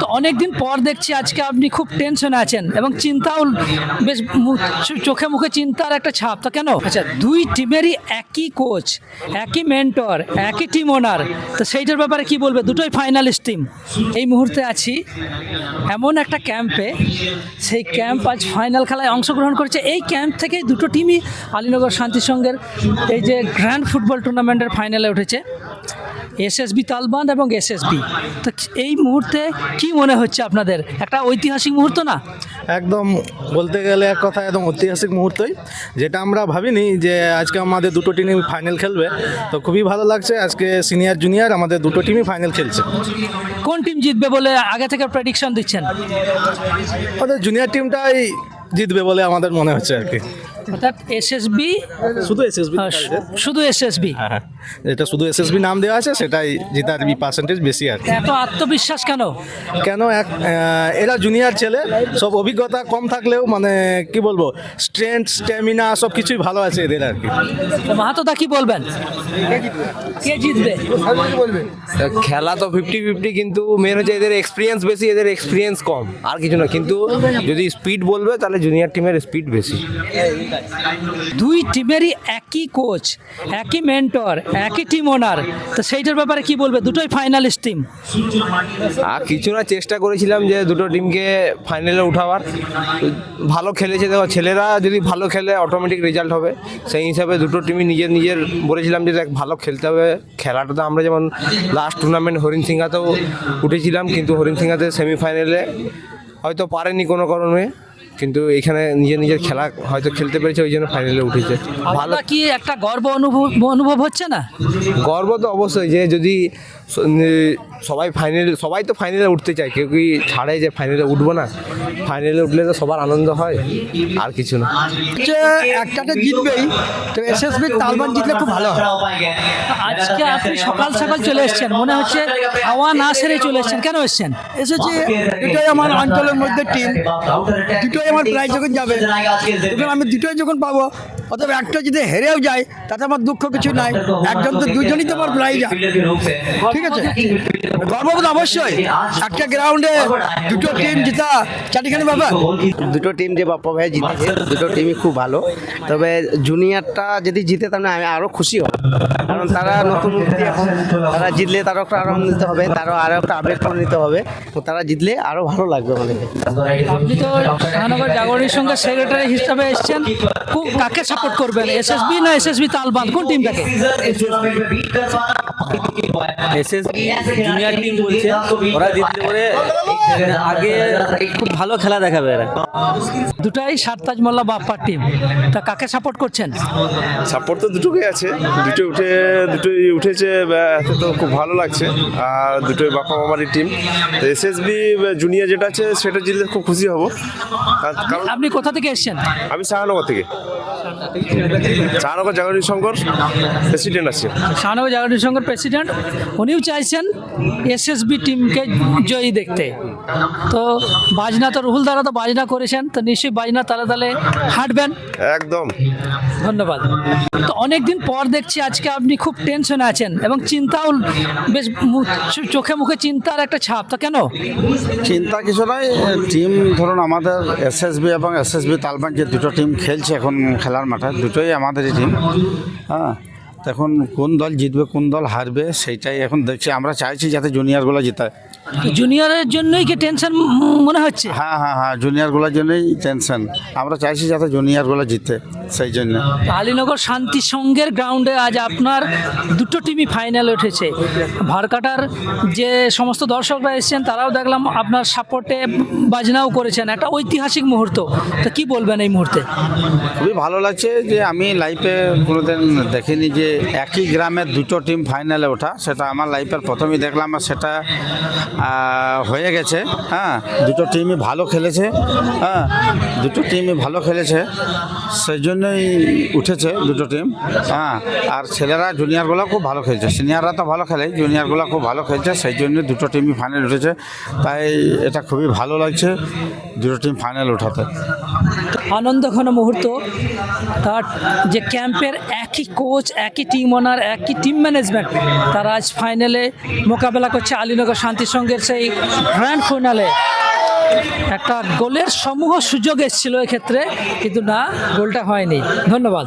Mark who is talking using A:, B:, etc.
A: তো অনেকদিন পর দেখছি আজকে আপনি খুব টেনশনে আছেন এবং চিন্তাও বেশ চোখে মুখে চিন্তার একটা ছাপ। তো কেন? আচ্ছা দুই টিমেরই একই কোচ একই মেন্টর একই টিম ওনার তো সেইটার ব্যাপারে কি বলবে? দুটোই ফাইনালিস্ট টিম এই মুহূর্তে আছি এমন একটা ক্যাম্পে সেই ক্যাম্প আজ ফাইনাল খেলায় অংশগ্রহণ করেছে। এই ক্যাম্প থেকেই দুটো টিমই আলীনগর শান্তিসংঘের এই যে গ্র্যান্ড ফুটবল টুর্নামেন্টের ফাইনালে উঠেছে। এসএসবি তালবান এবং এসএসবি। তো এই মুহূর্তে কি মনে হচ্ছে আপনাদের? একটা ঐতিহাসিক মুহূর্ত না?
B: একদম বলতে গেলে এক কথা একদম ঐতিহাসিক মুহূর্তই। যেটা আমরা ভাবিনি যে আজকে আমাদের দুটো টিমই ফাইনাল খেলবে। তো খুবই ভালো লাগছে আজকে সিনিয়র জুনিয়র আমাদের দুটো টিমই ফাইনাল খেলছে।
A: কোন টিম জিতবে বলে আগে থেকে প্রেডিকশন দিচ্ছেন?
B: আমাদের জুনিয়র টিমটাই জিতবে বলে আমাদের মনে হচ্ছে আর কি।
A: অর্থাৎ এসএসবি
B: শুধু এসএসবি
A: শুধু এসএসবি
B: হ্যাঁ হ্যাঁ। যেটা শুধু এসএসবি নাম দেওয়া আছে সেটাই জেতার পার্সেন্টেজ বেশি আর কি।
A: এত আত্মবিশ্বাস কেন?
B: কেন এক এরা জুনিয়র ছেলে সব অভিজ্ঞতা কম থাকলেও মানে কি বলব স্ট্রেংথ স্ট্যামিনা সব কিছুই ভালো আছে এদের আর কি।
A: তো মাহাতোদা কি বলবেন? কে জিতবে?
C: খেলা তো ফিফটি ফিফটি কিন্তু মেন হচ্ছে এদের এক্সপিরিয়েন্স বেশি এদের এক্সপিরিয়েন্স কম। আর কিছু না কিন্তু যদি স্পিড বলবে তাহলে জুনিয়র টিমের স্পিড বেশি।
A: দুই টিমেরই একই কোচ একই মেন্টর একই টিম ওনার তো সেইটার ব্যাপারে কি বলবে? দুটোই ফাইনালিস্ট টিম
C: আর কিছু না চেষ্টা করেছিলাম যে দুটো টিমকে ফাইনালে উঠাবার। ভালো খেলেছে দেখো, ছেলেরা যদি ভালো খেলে অটোমেটিক রেজাল্ট হবে। সেই হিসাবে দুটো টিমই নিজের নিজের বলেছিলাম যে দেখ, ভালো খেলতে হবে। খেলাটা তো আমরা যেমন লাস্ট টুর্নামেন্ট হরিণ সিংহাতেও উঠেছিলাম, কিন্তু হরিণ সিংহাতে সেমিফাইনালে হয়তো পারেনি কোনো কারণে। কিন্তু এখানে নিজের নিজের খেলা হয়তো খেলতে পেরেছে ওই জন্য ফাইনালে উঠেছে। ভালো
A: কি একটা গর্ব অনুভব অনুভব হচ্ছে না?
C: গর্ব তো অবশ্যই যে যদি সবাই ফাইনালে সবাই তো ফাইনালে উঠতে চায়। কেউ কি ছাড়ে যে ফাইনালে উঠবো না? ফাইনালে উঠলে তো সবার আনন্দ হয় আর কিছু না।
D: একটাতে জিতবেই তো এসএসবি তালবান জিতলে খুব ভালো হয়।
A: আজকে আপনি সকাল সকাল চলে এসেছেন মনে হচ্ছে হাওয়া না সেরে চলে এসেছেন। কেন এসেছেন?
D: এসেছি দুটোই আমার অঞ্চলের মধ্যে টিম দুটোই আমার প্রাইজ যখন যাবে এবং আমি দুটোই যখন পাবো অথবা একটা যদি হেরেও যায় তাতে আমার দুঃখ কিছু নাই। একজন তো দুজনই তো আমার প্রাইজ ঠিক আছে? গর্ববোধ অবশ্যই। একটা গ্রাউন্ডে দুটো টিম জিতা। চারিখানি ব্যাপার
E: দুটো টিম যে বাপ্পা ভাই জিতেছে দুটো টিমই খুব ভালো। তবে জুনিয়রটা যদি জিতে তাহলে আমি আরও খুশি হব। কারণ তারা নতুন এখন তারা জিতলে তারও একটা আরাম নিতে হবে তারও আরও একটা করে নিতে হবে। তো তারা জিতলে আরও ভালো লাগবে মানে
A: আপনি তো শাহনগর জাগরণীর সঙ্গে সেক্রেটারি হিসাবে এসেছেন। কাকে সাপোর্ট করবেন? এসএসবি না এসএসবি তালবান কোন টিমটাকে
F: এসএসবি জুনিয়র টিম বলছে? ওরা জিতলে পরে আগে খুব ভালো খেলা দেখাবে এরা।
A: দুটাই সারতাজ মোল্লা বাপ্পার টিম তা কাকে সাপোর্ট করছেন?
G: সাপোর্ট তো দুটোই আছে। দুটো উঠে দুটোই উঠেছে বা, তো খুব ভালো লাগছে। আর দুটোই বাপ্পা মামারই টিম তো এসএসবি জুনিয়র যেটা আছে সেটা জিতলে খুব খুশি হব। কারণ-
A: আপনি কোথা থেকে এসেছেন?
G: আমি শাহনগর থেকে। শাহনগর জাগরণী শঙ্কর প্রেসিডেন্ট আছে।
A: শাহনগর জাগরণীর শঙ্কর প্রেসিডেন্ট উনিও চাইছেন এসএসবি টিমকে জয়ী দেখতে। তো বাজনা তো রুহুল দ্বারা তো বাজনা করেছেন তো নিশ্চয়ই বাজনা তালে তালে হাঁটবেন।
G: একদম।
A: ধন্যবাদ। তো অনেকদিন পর দেখছি আজকে আপনি খুব টেনশনে আছেন এবং চিন্তাও বেশ চোখে মুখে চিন্তার একটা ছাপ তো কেন?
H: চিন্তা কিছু নয় টিম ধরুন আমাদের এসএসবি এবং এসএসবি তালবান যে দুটো টিম খেলছে এখন খেলার মাঠে দুটোই আমাদেরই টিম হ্যাঁ। এখন কোন দল জিতবে, কোন দল হারবে সেটাই এখন দেখছি। আমরা চাইছি যাতে জুনিয়রগুলো জিতায়।
A: জুনিয়রের জন্যই কি টেনশন মনে হচ্ছে?
H: হ্যাঁ হ্যাঁ হ্যাঁ জুনিয়রগুলোর জন্যই টেনশন আমরা চাইছি যাতে জুনিয়রগুলো জিতে সেই জন্য।
A: আলীনগর শান্তি সংঘের গ্রাউন্ডে আজ আপনার দুটো টিমই ফাইনালে উঠেছে। ভারকাটার যে সমস্ত দর্শকরা এসেছেন তারাও দেখলাম আপনার সাপোর্টে বাজনাও করেছেন। একটা ঐতিহাসিক মুহূর্ত। তো কি বলবেন এই মুহূর্তে?
H: খুবই ভালো লাগছে যে আমি লাইফে কোনোদিন দেখিনি যে একই গ্রামের দুটো টিম ফাইনালে ওঠা। সেটা আমার লাইফের প্রথমেই দেখলাম আর সেটা হয়ে গেছে হ্যাঁ দুটো টিমই ভালো খেলেছে হ্যাঁ দুটো টিমই ভালো খেলেছে সেই জন্যই উঠেছে দুটো টিম হ্যাঁ আর ছেলেরা জুনিয়রগুলো খুব ভালো খেলছে সিনিয়ররা তো ভালো খেলে জুনিয়রগুলো খুব ভালো খেলছে সেই জন্য দুটো টিমই ফাইনাল উঠেছে, তাই এটা খুবই ভালো লাগছে, দুটো টিম ফাইনাল ওঠাতে।
A: আনন্দঘন মুহূর্ত। তার যে ক্যাম্পের একই কোচ একই টিম ওনার একই টিম ম্যানেজমেন্ট তারা আজ ফাইনালে মোকাবেলা করছে আলীনগর শান্তি সঙ্গের সেই গ্র্যান্ড ফাইনালে একটা গোলের সমূহ সুযোগ এসেছিল এক্ষেত্রে, কিন্তু না, গোলটা হয়নি। ধন্যবাদ।